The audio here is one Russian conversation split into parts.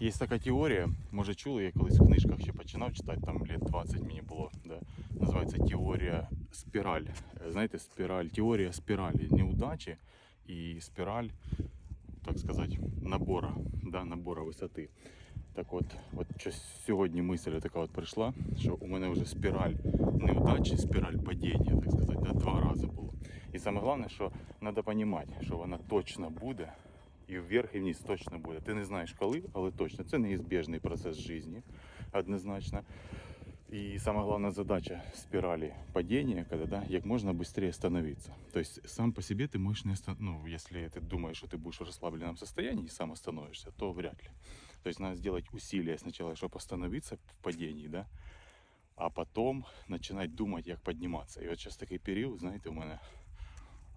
Є така теорія, може чули, я колись в книжках ще починав читати, там лет 20 мені було. Да. Називається теорія спіраль. Е, Знаєте, спіраль, теорія спіралі неудачі і спіраль, так сказати, набора, да, набора висоти. Так от, от щось сьогодні мисль така от прийшла, що у мене вже спіраль неудачі, спіраль падіння, так сказати, да, два рази було. І саме головне, що треба розуміти, що вона точно буде, і вверх, і вниз точно буде. Ти не знаєш коли, але точно. Це неізбіжний процес життя, однозначно. І сама головна задача спирали падения, когда, да, як можно быстрее остановиться. То есть сам по себе ты можешь не оста- ну, если ты думаешь, что ты будешь в расслабленном состоянии и сам остановишься, то вряд ли. То есть надо сделать усилия сначала, чтобы остановиться в падении, да, а потом начинать думать, як подниматься. И вот сейчас такой период, знаете, у меня,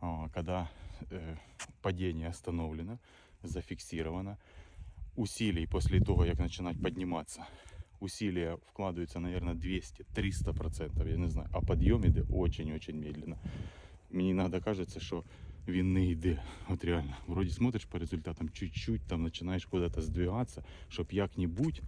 а, когда э, падение остановлено, зафиксировано, усилий после того, як начинать подниматься, усилия вкладываются, наверное, 200-300 процентов, я не знаю, а подъем іде очень-очень медленно. Мені іноді кажеться, що він не йде. От реально. Вроді смотриш по результатам чуть-чуть, там починаєш куда-то здвигатися, щоб як-небудь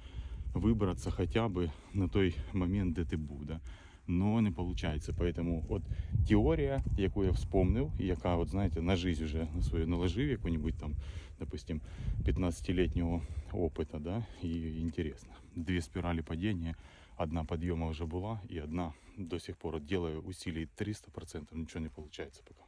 вибратися хоча б на той момент, де ти був. Да? Но не виходить. Поэтому от теорія, яку я вспомнив, і яка, от, знаєте, на жизнь вже на свою наложив яку-нибудь там, допустим, 15-летнего опыта, да, и интересно. Две спирали падения, одна подъема уже была, и одна до сих пор вот делаю усилий 300%, ничего не получается пока.